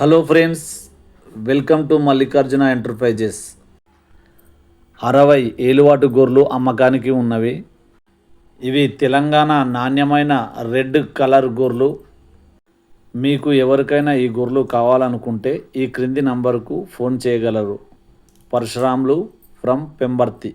Hello friends welcome to Mallikarjuna enterprises అరవై ఏలువాటు గొర్రెలు అమ్మకానికి ఉన్నవి. ఇవి తెలంగాణ నాణ్యమైన రెడ్ కలర్ గొర్రెలు మీకు ఎవరికైనా ఈ గొర్రెలు కావాలనుకుంటే ఈ క్రింది నంబర్కు ఫోన్ చేయగలరు. పరశురాములు ఫ్రమ్ పెంబర్తి.